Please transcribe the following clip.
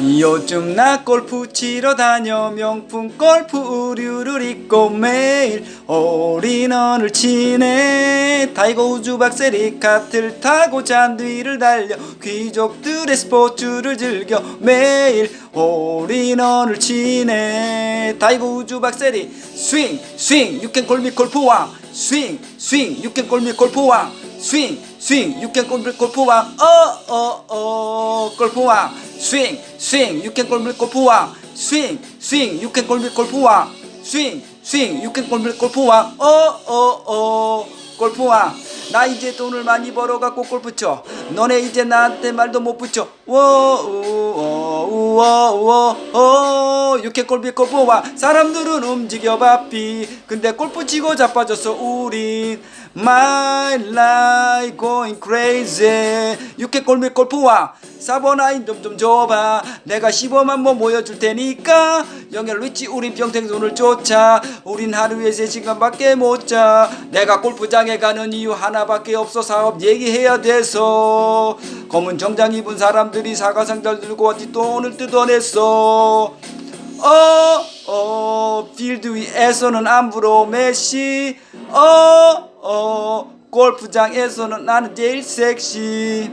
요즘 나 골프 치러 다녀. 명품 골프 의류를 입고 매일 올인원을 치네. 타이거 우즈 박세리 카트를 타고 잔디를 달려 귀족들의 스포츠를 즐겨 매일 올인원을 치네. 타이거 우즈 박세리 스윙 스윙 유캔 골미 골프왕. 스윙 스윙 유캔 골미 골프왕. 스윙 스윙 유캔 골미 골프왕. 어어어 골프왕. 스윙 스윙 유캔 골미 골프왕 스윙 스윙 유캔 골미 골프왕 스윙 스윙 유캔 골미 골프왕 어어어 골프왕 나 이제 돈을 많이 벌어갖고 골프 쳐 너네 이제 나한테 말도 못 붙여. 워우 워우워워 유캔 골비 골프왕 사람들은 움직여 바삐 근데 골프 치고 자빠졌어 우린 My life going crazy. 유캔 골비 골프왕 사버나인 좀좀 줘봐. 내가 15만 번 모여줄 테니까 영열 위치 우린 평생 손을 쫓아. 우린 하루에 3시간밖에 못 자. 내가 골프장에 가는 이유 하나밖에 없어. 사업 얘기해야 돼서. 검은 정장 입은 사람들이 사과상자를 들고 왔지 돈을 뜯어냈어. 어, 어, 필드 위에서는 안 불어 메시. 어, 어, 골프장에서는 나는 제일 섹시